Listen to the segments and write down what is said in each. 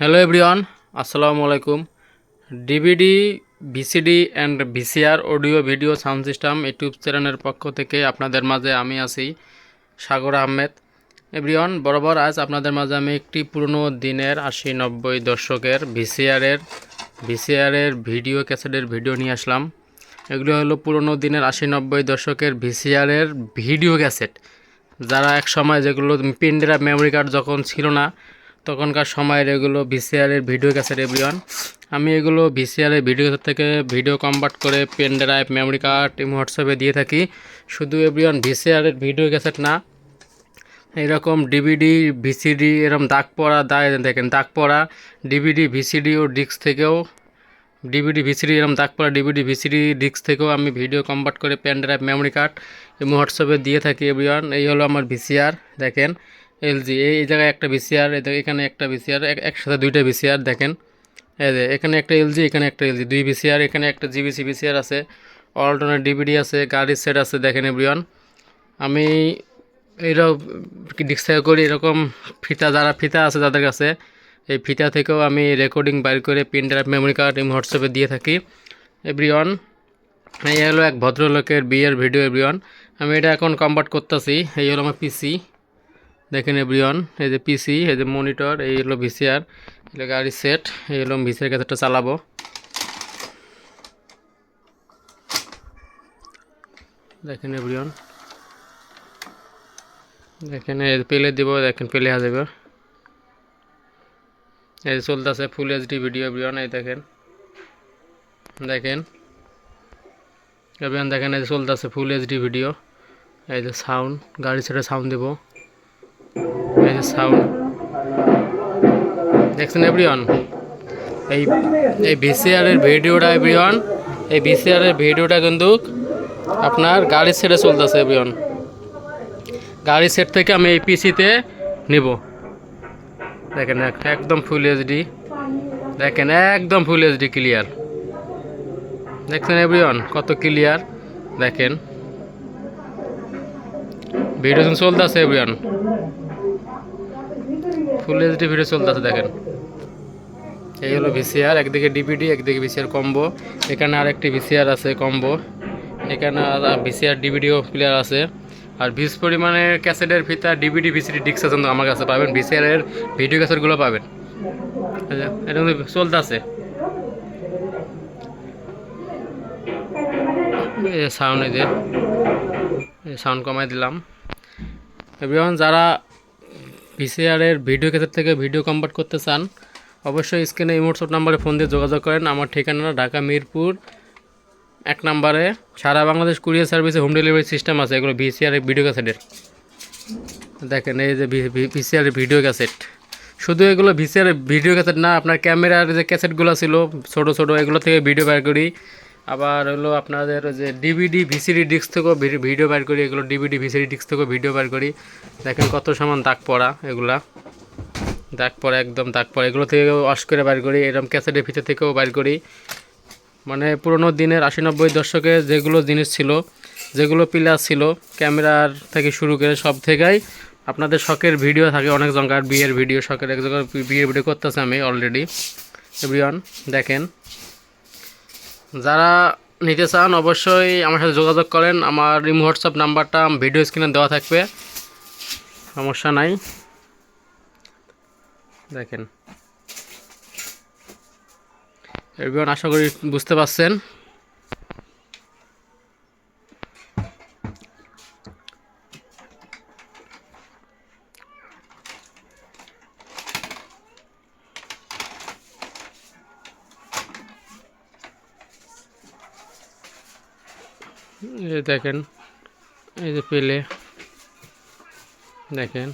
Hello everyone আসসালামু আলাইকুম DVD VCD and VCR audio video sound system YouTube চ্যানেলের পক্ষ থেকে আপনাদের মাঝে আমি আছি সাগর আহমেদ। এভরিওয়ান বরাবর আজ আপনাদের মাঝে আমি একটি পুরনো দিনের আশি নব্বই দশকের ভিসিআরের ভিসিআরের ভিডিও, ক্যাসেটের ভিডিও নিয়ে আসলাম। এগুলো হলো পুরনো দিনের আশি নব্বই দশকের ভিসিআরের ভিডিও ক্যাসেট। যারা এক সময় যেগুলো পেনড্রাইভ মেমোরি কার্ড যখন ছিল না তখনকার সময়ের এগুলো ভিসিআরের ভিডিও ক্যাসেট এভরিওয়ান আমি এগুলো ভিসিআরের ভিডিও ক্যাসেট থেকে ভিডিও কনভার্ট করে পেন ড্রাইভ, মেমোরি কার্ড হোয়াটসঅ্যাপে দিয়ে থাকি। শুধু এভরিওয়ান ভিসিআরের ভিডিও ক্যাসেট না। এরকম ডিভিডি, ভিসিডি এরকম দাগ পড়া দায় দেখেন, দাগ পড়া, ডিভিডি, ভিসিডি ও ডিস্ক থেকেও, ডিভিডি, ভিসিডি এরকম দাগ পড়া, ডিভিডি, ভিসিডি, ডিস্ক থেকেও আমি ভিডিও কনভার্ট করে পেন ড্রাইভ, মেমোরি কার্ড এবং হোয়াটসঅ্যাপে দিয়ে থাকি এভরিওয়ান এই হলো আমার ভিসিআর, দেখেন। এলজি, এই জায়গায় একটা ভিসিআর এখানে একটা ভিসিআর একসাথে দুইটা ভিসিআর দেখেন। এই যে, এখানে একটা এলজি, এখানে একটা এলজি, দুই ভিসিআর, এখানে একটা জিবিসি ভিসিআর আছে, অল্টারনেট ডিভিডি আছে গাড়ির সেট আছে, দেখেন এভরিওয়ান। আমি এইরকম ডিক্সার করি, এরকম ফিতা, যারা ফিতা আছে যাদের কাছে, এই ফিতা থেকেও আমি রেকর্ডিং বাইর করে পেন ড্রাইভ, মেমোরি কার্ড এবং হোয়াটসঅ্যাপে দিয়ে থাকি। এভরিওয়ান, এই হলো এক ভদ্রলোকের বিয়ের ভিডিও, এভরিওয়ান। আমি এটা এখন কনভার্ট করতেছি, এই হলো আমার পিসি দেখেন এভরিওয়ান, এই যে পিসি এই যে মনিটর এই হলো ভিসিআর এগুলো গাড়ি সেট এই হলো ভিসিআর ক্যাসেটটা চালাবো। দেখেন এভরিওয়ান, দেখেন এই পেলে দিব, দেখেন পেলে হয়ে যাবে। এই চলতেছে ফুল এইচডি ভিডিও এভরিওয়ান, এই দেখেন দেখেন। এভরিওয়ান দেখেন এই চলতেছে ফুল এইচডি ভিডিও এই যে সাউন্ড গাড়ি ছেড়ে সাউন্ড দেবো। সাউন্ড দেখছেন এভরিওয়ান এই এই ভিসিআরের ভিডিওটা এভরিওয়ান এই ভিসিআরের ভিডিওটা কিন্তু আপনার গাড়ি সেটে চলতেছে এভরিওয়ান গাড়ি সেট থেকে আমি এই পিসিতে নিব। দেখেন একদম ফুল এইচডি দেখেন, একদম ফুল এইচডি ক্লিয়ার দেখছেন এভরিওয়ান কত ক্লিয়ার দেখেন। ভিডিও চলতেছে এভরিওয়ান ফুল এইচডি ভিডিও চলতেছে, দেখেন। এই হলো ভিসিআর একদিকে ডিভিডি একদিকে ভিসিআর কম্বো এখানে আরেকটি ভিসিআর আছে কম্বো এখানে আর ভিসিআর ডিভিডিও প্লেয়ার আছে। আর বিশ পরিমাণের ক্যাসেটের ফিতা ডিভিডি ভিসিডি ডিস্ক আছে, আমার কাছে পাবেন। ভিসিআরের ভিডিও ক্যাসেটগুলো পাবেন। এটা কিন্তু এই যে সাউন্ড এই যে সাউন্ড কমাই দিলাম। এভরিওয়ান, যারা ভিসিআরের ভিডিও ক্যাসেট থেকে ভিডিও কনভার্ট করতে চান, অবশ্যই স্ক্রিনে ইমোটসপ নাম্বারে ফোন দিয়ে যোগাযোগ করেন। আমার ঠিকানা ঢাকা মিরপুর। এক নম্বরে, সারা বাংলাদেশ কুরিয়ার সার্ভিসে হোম ডেলিভারি সিস্টেম আছে, এগুলো ভিসিআর ভিডিও ক্যাসেটের। দেখেন, এই যে ভিসিআর ভিডিও ক্যাসেট। শুধু এগুলো ভিসিআর ভিডিও ক্যাসেট না, আপনার ক্যামেরার যে ক্যাসেটগুলো ছিল, ছোট ছোট, এগুলো থেকে ভিডিও বের করি। আবার হলো আপনাদের যে ডিভিডি ভিসিডি ডিস্ক থেকেও ভিডিও বের করি, এগুলো ডিভিডি ভিসিডি ডিস্ক থেকেও ভিডিও বের করি। দেখেন কত সমান দাগ পড়া এগুলা। দাগ পড়া একদম দাগ পড়া। এগুলো থেকে ওয়াশ করে বের করি এরকম ক্যাসেটের ভিতর থেকেও বার করি। মানে পুরোনো দিনের আশি নব্বই দশকে যেগুলো জিনিস ছিল, যেগুলো পিলার ছিল, ক্যামেরার থেকে শুরু করে সব থেকেই আপনাদের শখের ভিডিও থাকে। অনেক জনকার বিয়ের ভিডিও শখের এক জায়গায় বিয়ের ভিডিও করতেছে আমি অলরেডি এভরিওয়ান দেখেন। যারা নিতে চান অবশ্যই আমার সাথে যোগাযোগ করেন। আমার রিম হোয়াটসঅ্যাপ নাম্বারটা ভিডিও স্ক্রিনে দেওয়া থাকবে। সমস্যা নাই। দেখেন। এভরিওয়ান আশা করি বুঝতে পারছেন। যে দেখেন, এই যে পেলে, দেখেন,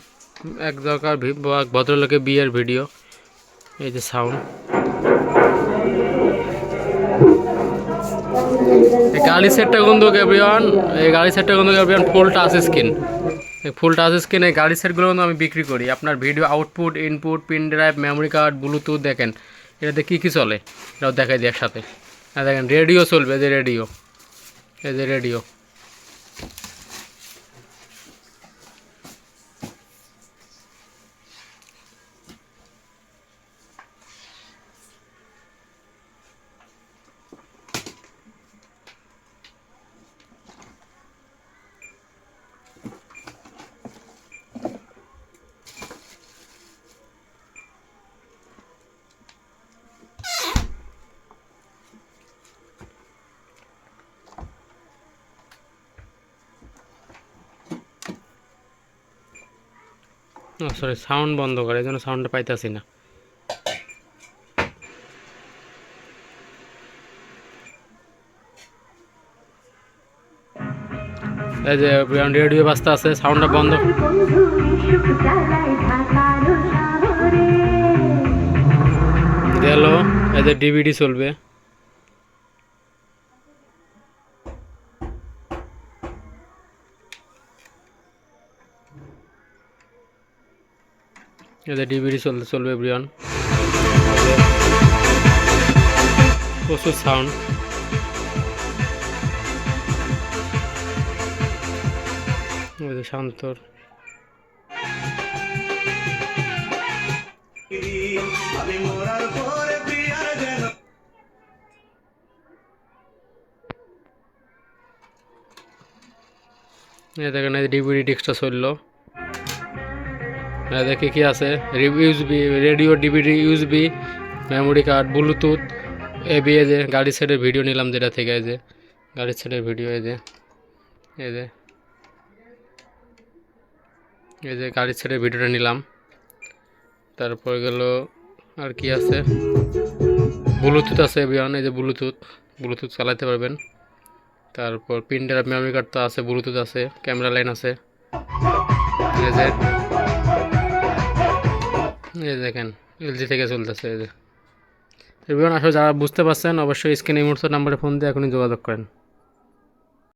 এক দরকার এক ভদ্রলোকের বিয়ের ভিডিও, এই যে সাউন্ড এই গাড়ি সেটটা কিন্তু এভরিওয়ান এই গাড়ি সেটটা কিন্তু এভরিওয়ান ফুল টাচ স্ক্রিন এই ফুল টাচ স্ক্রিন এই গাড়ি সেটগুলো কিন্তু আমি বিক্রি করি। আপনার video output input pen drive memory card Bluetooth দেখেন, এটাতে কী কী চলে? এটাও দেখাই দিই একসাথে। হ্যাঁ দেখেন রেডিও চলবে যে রেডিও এই যে রেডিও সরি সাউন্ড বন্ধ করে, এই জন্য সাউন্ডটা পাইতেছি না। এই যে রেডিও বাজতে আছে সাউন্ডটা বন্ধ। গেল, এই যে ডিভিডি চলবে। যে ডিভিডি চলতে চলবে ব্রিয়ন প্রচুর সাউন্ড শান্তর দেখেন ডিভিডি ডিস্কটা চলল দেখে কি আছে। USB radio DVD USB memory card Bluetooth AB এই যে গাড়ি সাইডের ভিডিও নিলাম যেটা থেকে, এই যে গাড়ির সাইডের ভিডিও এই যে এই যে এই যে গাড়ির সাইডের ভিডিওটা নিলাম। তারপর গেল আর কি আছে? ব্লুটুথ আছে বিয়ন এই যে ব্লুটুথ ব্লুটুথ চালাতে পারবেন। তারপর প্রিন্টার মেমোরি কার্ড তো আছে ব্লুটুথ আছে ক্যামেরা লাইন আছে। এই যে এই দেখেন, এলজি থেকে চলতেছে এই যে। এবার আসলে যারা বুঝতে পারছেন, অবশ্যই স্ক্রিনে মুহূর্তে নাম্বারে ফোন দিয়ে এখনই যোগাযোগ করেন।